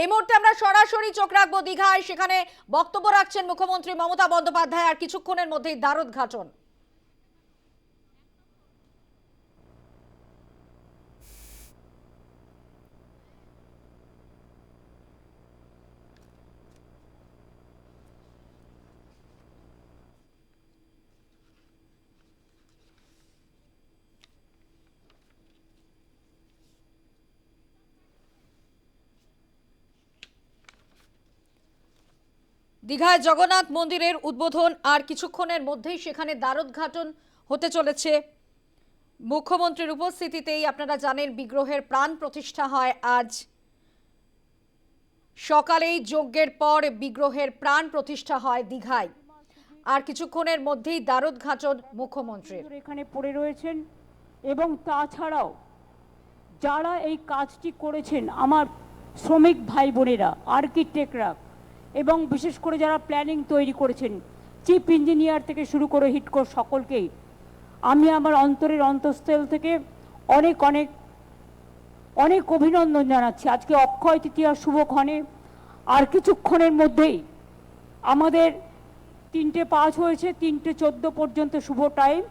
এই মুহূর্তে আমরা সরাসরি চোখ রাখব দীঘায়। সেখানে বক্তব্য রাখছেন মুখ্যমন্ত্রী মমতা বন্দ্যোপাধ্যায় আর কিছুক্ষণের মধ্যেই দ্বারোদ্ঘাটন দীঘায় জগন্নাথ মন্দিরের উদ্বোধন আর কিছুক্ষণের মধ্যেই সেখানে দ্বারোদ্ঘাটন হতে চলেছে। মুখ্যমন্ত্রীর উপস্থিতিতেই আপনারা জানেন বিগ্রহের প্রাণ প্রতিষ্ঠা হয় আজ। সকালেই যজ্ঞের পর বিগ্রহের প্রাণ প্রতিষ্ঠা হয় দীঘায়। আর কিছুক্ষণের মধ্যেই দ্বারোদ্ঘাটন মুখ্যমন্ত্রীর। এখানে পড়ে রয়েছেন এবং তাছাড়াও যারা এই কাজটি করেছেন আমার শ্রমিক ভাই বোনেরা আর্কিটেক্টরা এবং বিশেষ করে যারা প্ল্যানিং তৈরি করেছেন চিফ ইঞ্জিনিয়ার থেকে শুরু করে হিটকো সকলকেই আমি আমার অন্তরের অন্তঃস্থল থেকে অনেক অনেক অনেক অভিনন্দন জানাচ্ছি। আজকে অক্ষয় তৃতীয়া শুভক্ষণে আর কিছুক্ষণের মধ্যেই আমাদের তিনটে পাঁচ হয়েছে, তিনটে চোদ্দ পর্যন্ত শুভ টাইম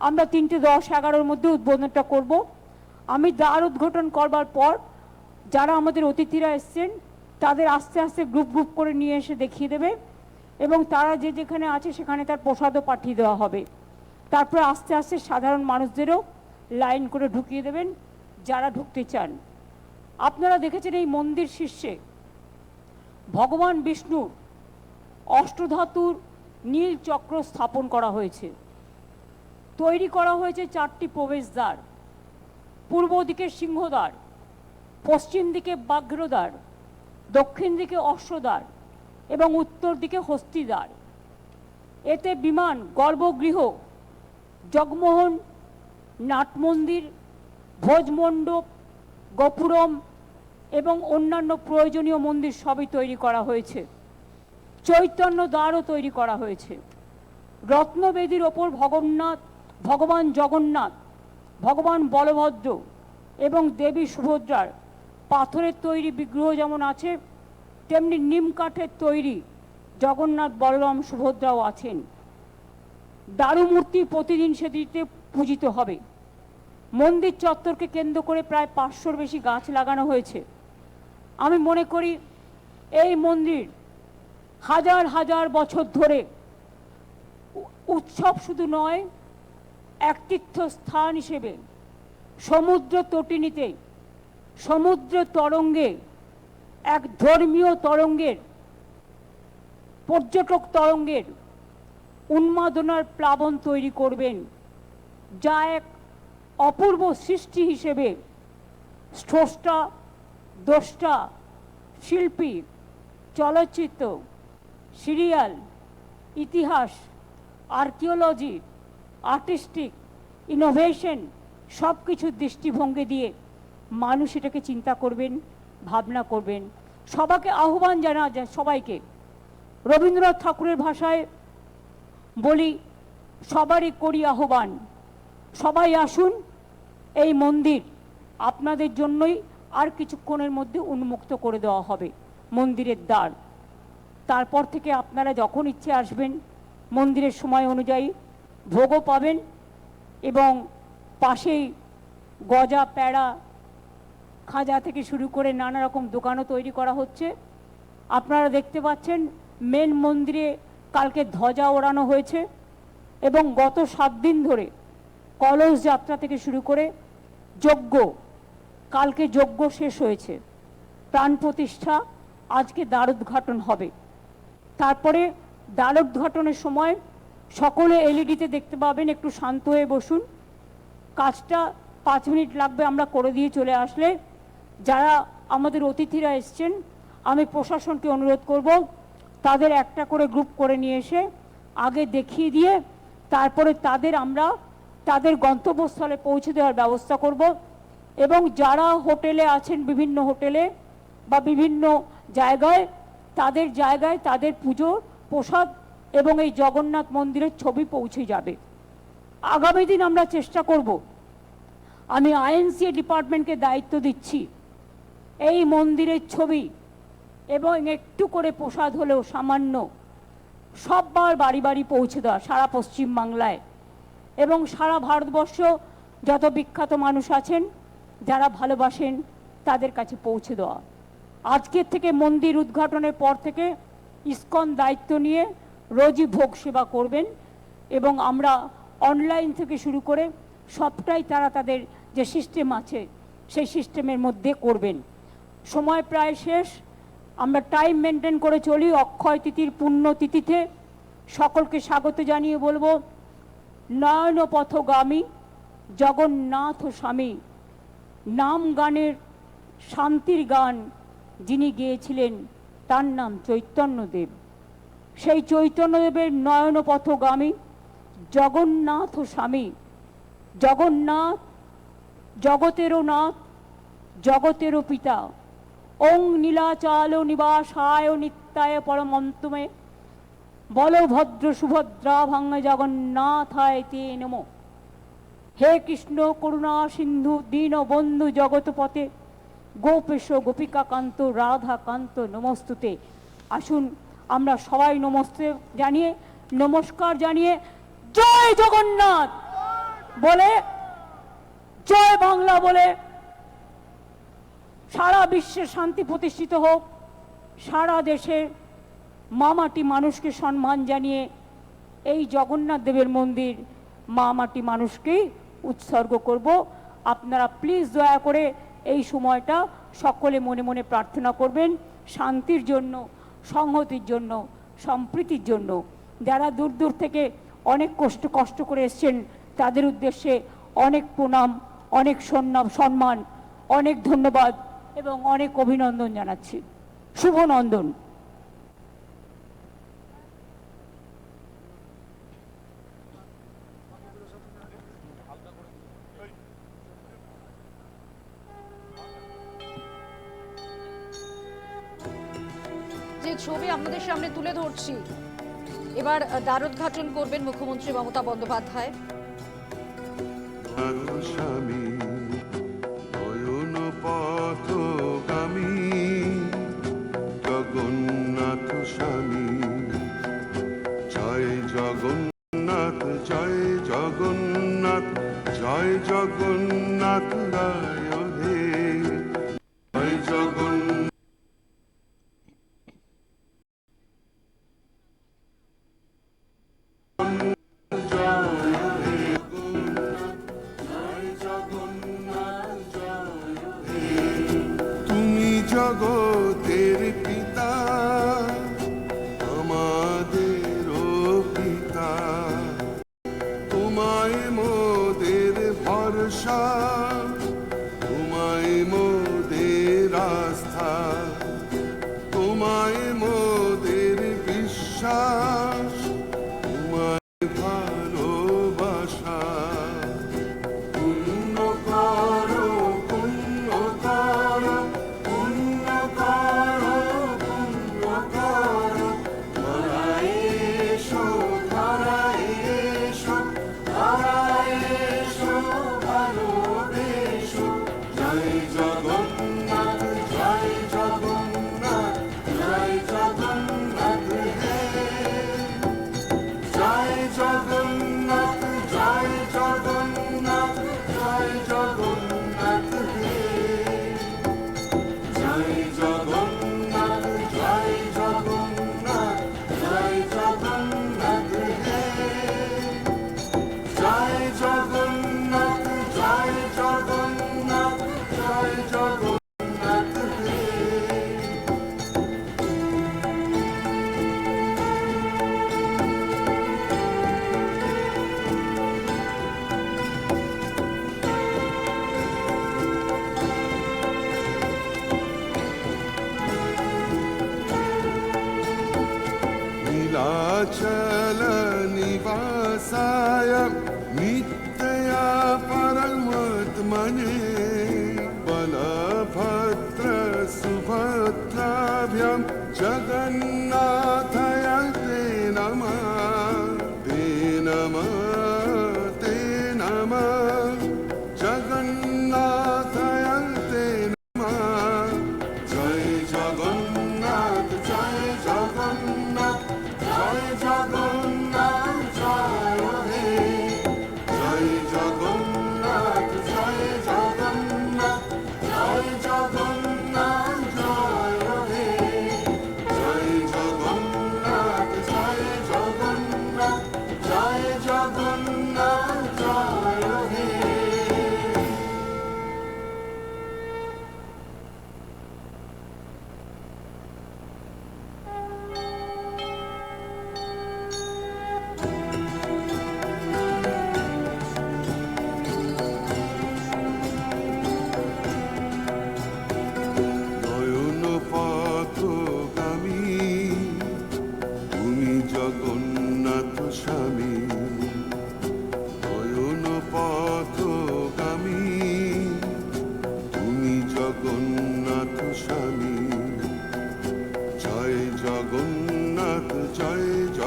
আমরা তিনটে দশ এগারোর মধ্যে উদ্বোধনটা করব। আমি দ্বার উদ্ঘাটন করবার পর যারা আমাদের অতিথিরা এসছেন তাদের আস্তে আস্তে গ্রুপ গ্রুপ করে নিয়ে এসে দেখিয়ে দেবে এবং তারা যে যেখানে আছে সেখানে তার প্রসাদও পাঠিয়ে দেওয়া হবে। তারপরে আস্তে আস্তে সাধারণ মানুষদেরও লাইন করে ঢুকিয়ে দেবেন যারা ঢুকতে চান। আপনারা দেখেছেন এই মন্দির শীর্ষে ভগবান বিষ্ণুর অষ্টধাতুর নীল চক্র স্থাপন করা হয়েছে। তৈরি করা হয়েছে চারটি প্রবেশদ্বার, পূর্ব দিকে সিংহদ্বার, পশ্চিম দিকে বাঘ্রদ্বার দক্ষিণ দিকে অশ্বদ্বার এবং উত্তর দিকে হস্তিদ্বার। এতে বিমান, গর্ভগৃহ, জগমোহন, নাটমন্দির, ভোজমণ্ডপ, গোপুরম এবং অন্যান্য প্রয়োজনীয় মন্দির সবই তৈরি করা হয়েছে। চৈতন্য দ্বারও তৈরি করা হয়েছে। রত্নবেদীর ওপর ভগন্নাথ, ভগবান জগন্নাথ, ভগবান বলভদ্র এবং দেবী সুভদ্রার পাথরের তৈরি বিগ্রহ যেমন আছে, তেমনি নিম কাঠের তৈরি জগন্নাথ বলরাম সুভদ্রাও আছেন। দারুমূর্তি প্রতিদিন সেটিতে পূজিত হবে। মন্দির চত্বরকে কেন্দ্র করে প্রায় পাঁচশোর বেশি গাছ লাগানো হয়েছে। আমি মনে করি, এই মন্দির হাজার হাজার বছর ধরে উৎসব শুধু নয়, এক তীর্থস্থান হিসেবে সমুদ্র তটিনীতে সমুদ্র তরঙ্গে, এক ধর্মীয় তরঙ্গের, পর্যটক তরঙ্গের উন্মাদনার প্লাবন তৈরি করবেন, যা এক অপূর্ব সৃষ্টি হিসেবে স্রষ্টা, দ্রষ্টা, শিল্পী, চলচ্চিত্র, সিরিয়াল, ইতিহাস, আর্কিওলজি, আর্টিস্টিক, ইনোভেশন সব কিছুর দৃষ্টিভঙ্গি দিয়ে মানুষ এটাকে চিন্তা করবেন, ভাবনা করবেন। সবাইকে আহ্বান জানা যায় সবাইকে। রবীন্দ্রনাথ ঠাকুরের ভাষায় বলি, সবারই করি আহ্বান। সবাই আসুন, এই মন্দির আপনাদের জন্যই আর কিছুক্ষণের মধ্যে উন্মুক্ত করে দেওয়া হবে, মন্দিরের দ্বার। তারপর থেকে আপনারা যখন ইচ্ছে আসবেন, মন্দিরের সময় অনুযায়ী ভোগও পাবেন এবং পাশেই গজা, প্যাড়া খাজা থেকে শুরু করে নানা রকম দোকানও তৈরি করা হচ্ছে। আপনারা দেখতে পাচ্ছেন মেন মন্দিরে কালকে ধ্বজা ওড়ানো হয়েছে এবং গত সাত দিন ধরে কলস যাত্রা থেকে শুরু করে যজ্ঞ, কালকে যজ্ঞ শেষ হয়েছে। প্রাণ প্রতিষ্ঠা, আজকে দ্বারোদ্ঘাটন হবে। তারপরে দ্বারোদ্ঘাটনের সময় সকলে এলইডিতে দেখতে পাবেন, একটু শান্ত হয়ে বসুন। কাজটা পাঁচ মিনিট লাগবে, আমরা করে দিয়ে চলে আসলে যারা আমাদের অতিথিরা এসছেন, আমি প্রশাসনকে অনুরোধ করব, তাদের একটা করে গ্রুপ করে নিয়ে এসে আগে দেখিয়ে দিয়ে তারপরে তাদের আমরা তাদের গন্তব্যস্থলে পৌঁছে দেওয়ার ব্যবস্থা করব এবং যারা হোটেলে আছেন বিভিন্ন হোটেলে বা বিভিন্ন জায়গায়, তাদের জায়গায় তাদের পুজো, প্রসাদ এবং এই জগন্নাথ মন্দিরের ছবি পৌঁছে যাবে। আগামী দিন আমরা চেষ্টা করব। আমি আইএনসিএ ডিপার্টমেন্টকে দায়িত্ব দিচ্ছি। এই মন্দিরের ছবি এবং একটু করে প্রসাদ হলেও সামান্য সববার বাড়ি বাড়ি পৌঁছে দেওয়া সারা পশ্চিম বাংলায়। এবং সারা ভারতবর্ষ যত বিখ্যাত মানুষ আছেন, যারা ভালোবাসেন, তাদের কাছে পৌঁছে দেওয়া। আজকের থেকে মন্দির উদ্ঘাটনের পর থেকে ইস্কন দায়িত্ব নিয়ে রোজই ভোগ সেবা করবেন এবং আমরা অনলাইন থেকে শুরু করে সবটাই তারা তাদের যে সিস্টেম আছে, সেই সিস্টেমের মধ্যে করবেন। সময় প্রায় শেষ। আমরা টাইম মেনটেন করে চলি অক্ষয় তিথির তিথিতে। সকলকে স্বাগত জানিয়ে বলব নয়ন পথগামী জগন্নাথ স্বামী, নাম গানের শান্তির গান যিনি গেয়েছিলেন, তার নাম চৈতন্যদেব। সেই চৈতন্যদেবের নয়ন পথগামী জগন্নাথ স্বামী, জগন্নাথ, জগতেরও নাথ, জগতেরও পিতা। ওং নীলাচাল নিবাসায় নিত্যায় পরমন্তমে বলভদ্র সুভদ্রা ভাঙ্গ জগন্নাথায় তে নমো। হে কৃষ্ণ করুণা সিন্ধু দীন বন্ধু জগৎপথে গোপেশ গোপিকা কান্ত রাধা কান্ত নমস্তুতে। আসুন আমরা সবাই নমস্তে জানিয়ে, নমস্কার জানিয়ে জয় জগন্নাথ! বলে, জয় বাংলা বলে সারা বিশ্বে শান্তি প্রতিষ্ঠিত হোক, সারা দেশে মামাটি মানুষকে সম্মান জানিয়ে এই জগন্নাথ দেবের মন্দির মামাটি মানুষকেই উৎসর্গ করব। আপনারা প্লিজ দয়া করে এই সময়টা সকলে মনে মনে প্রার্থনা করবেন, শান্তির জন্য, সংহতির জন্য, সম্প্রীতির জন্য। যারা দূর দূর থেকে অনেক কষ্ট কষ্ট করে এসছেন, তাদের উদ্দেশ্যে অনেক প্রণাম, অনেক সম্মান, অনেক ধন্যবাদ। এবং অনেক অভিনন্দন জানাচ্ছি। শুভ নন্দন যে ছবি আপনাদের সামনে তুলে ধরছি এবার দ্বারোদ্ঘাটন করবেন মুখ্যমন্ত্রী মমতা বন্দ্যোপাধ্যায়। স্বামী জগন্নাথ জগন্নাথ জয় জগন্নাথ জয় জগন্নাথ नीलाचल निवासाय नित्या परमात्मने बलभद्र सुभद्राभ्यां जगन्नाथय ते नमः জয়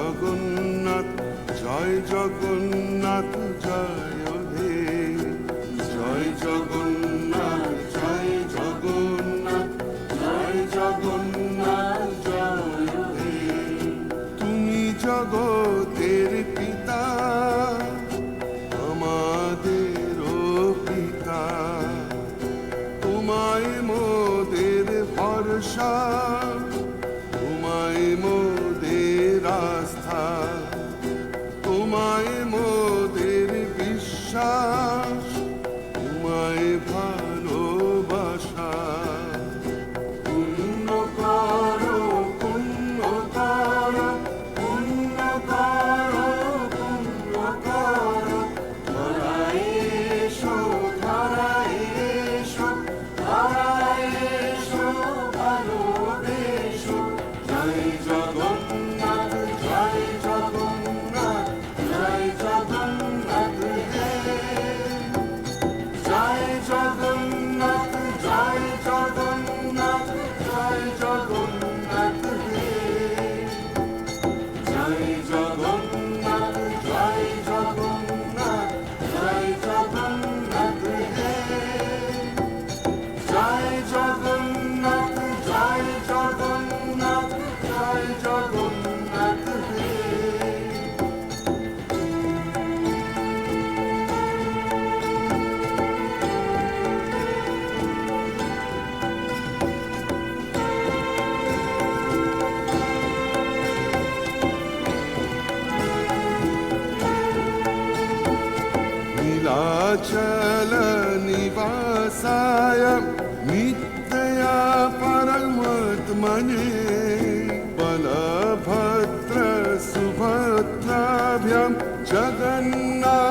জগন্নাথ জয় জগন্নাথ জয় হে জয় জগন্নাথ। 嗯 يم جدنا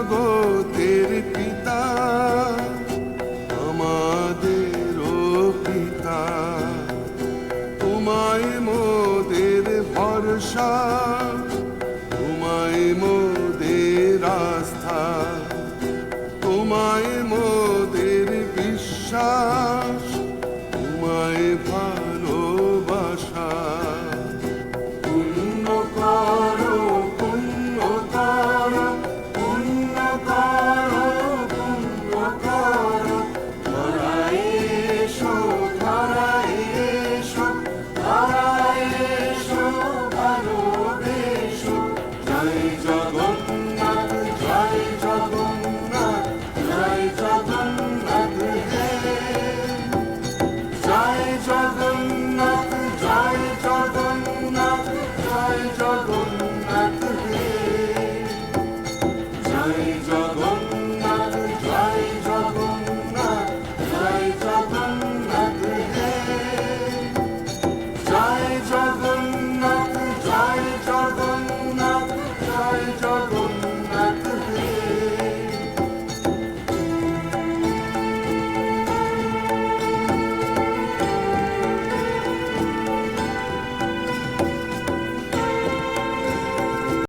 জগতের পিতা